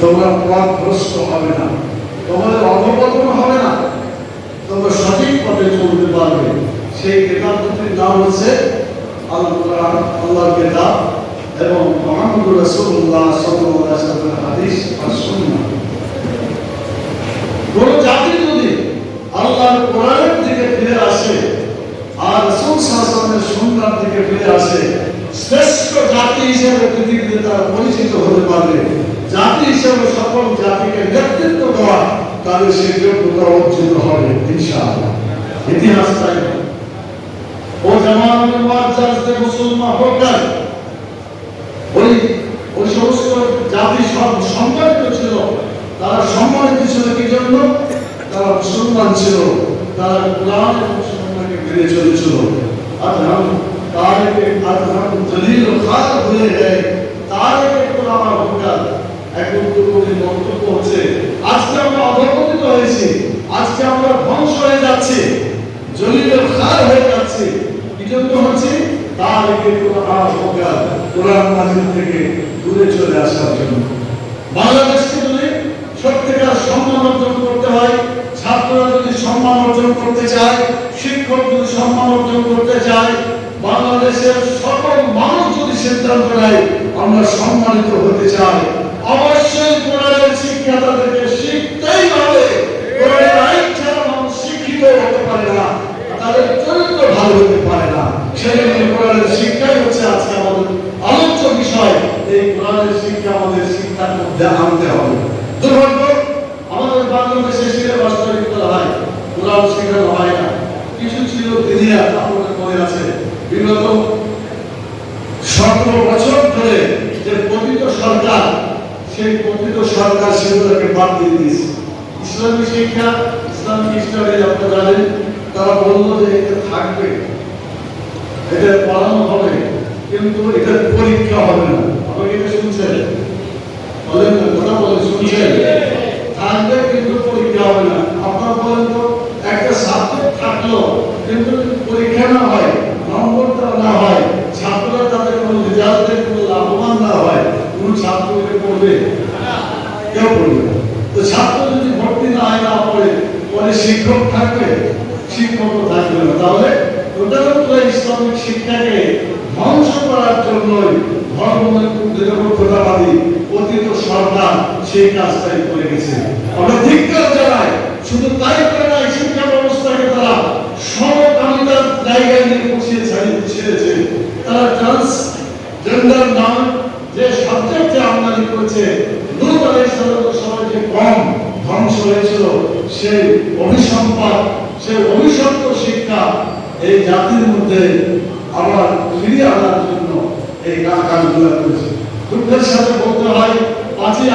তোমরা পথভ্রষ্ট হবে না। তোমাদের অধপতন হবে না। তোমরা সঠিক পথে চলতে পারবে। সেই কেতাব দুটির নাম হচ্ছে কেতাব এবং হাদিস আর সুন্নাহ। কোন জাতি যদি আল্লাহর কোরআনের দিকে ফিরে আসে, আর দিকে ফিরে আসে, শ্রেষ্ঠ জাতি হিসেবে পৃথিবীতে তারা পরিচিত হতে পারবে। জাতি হিসেবে সকল জাতিকে নেতৃত্ব দেওয়া তাদের সেই যোগ্যতা অর্জিত হবে, ইনশাআল্লাহ। ইতিহাস তাই ও মুসলমান ওই ওই সমস্ত জাতি সব সম্মানিত ছিল, তারা সম্মানিত ছিল কি জন্য? তারা মুসলমান ছিল, তারা কোরআন এবং মেনে চলেছিল। দলিল খাত হয়ে যায় আজকে আমরা হয়েছি। আজকে আমরা ধ্বংস হয়ে যাচ্ছি। জলিলের হয়ে কি জন্য হচ্ছে? তারিকে কোরআন কোরআন মাজিদ থেকে দূরে চলে আসার জন্য। বাংলাদেশকে যদি সত্যিকার সম্মান অর্জন করতে হয়, ছাত্ররা যদি সম্মান অর্জন করতে চায়, শিক্ষক যদি সম্মান অর্জন করতে চায়, বাংলাদেশের সকল মানুষ যদি সিদ্ধান্ত নেয়, আমরা সম্মানিত হতে চাই। অবশ্যই কোরআনের শিক্ষা তাদেরকে শিখতেই হবে কোরআনের আইন ছাড়া মানুষ শিক্ষিত হতে পারে না তাদের চরিত্র ভালো হতে পারে না সেই জন্য কোরআনের শিক্ষাই হচ্ছে আজকে আমাদের আলোচ্য বিষয় এই শিক্ষা আমাদের শিক্ষার মধ্যে আনতে হবে। দুর্ভাগ্য, আমাদের বাংলাদেশে সিলেবাস তৈরি হয়, কোরআন শেখানো হয় না। কিছু ছিল দিদিয়া আপনাদের মনে আছে। বিগত সতেরো বছর ধরে যে পতিত সরকার, সেই পতিত সরকার সেগুলোকে বাদ দিয়ে দিয়েছে। ইসলামী শিক্ষা ইসলামিক হিস্টারি আপনারা জানেন, তারা বলল যে এটা থাকবে। এটা পড়ানো হবে, কিন্তু এটা পরীক্ষা হবে না। আপনারা শুনছেন? বলেন না কথা বলেন, শুনছেন? থাকবে কিন্তু পরীক্ষা হবে না। আপনারা বলেন তো, একটা সাবজেক্ট থাকল, কিন্তু পরীক্ষা না হয়, নম্বরটা না হয়, ছাত্ররা তাদের কোনো রেজাল্টের কোনো লাভবান না হয়, কোন ছাত্র এটা কেউ পড়বে তো ছাত্র যদি ভর্তি না হয়, না পড়ে পরে শিক্ষক থাকবে? শিক্ষক থাকবে না। তাহলে প্রধানত ইসলামিক শিক্ষাকে সেই কাজটাই করে গেছে। আমরা ধিক্কার জানাই, শুধু তাই করে শিক্ষা ব্যবস্থাকে তারা সমকামিতার জায়গায় নিয়ে বসিয়ে ছাড়িয়ে ছেড়েছে। তারা ট্রান্স জেন্ডার নাম যে সাবজেক্টে আমদানি করেছে আলাইহিস সালামের যে কম ধ্বংস হয়েছিল, সেই অভিসম্পাদ, সেই অভিশপ্ত শিক্ষা এই জাতির মধ্যে আবার ফিরিয়ে আনার জন্য এই কাজগুলো করেছে। দুঃখের সাথে বলতে হয়, পাঁচই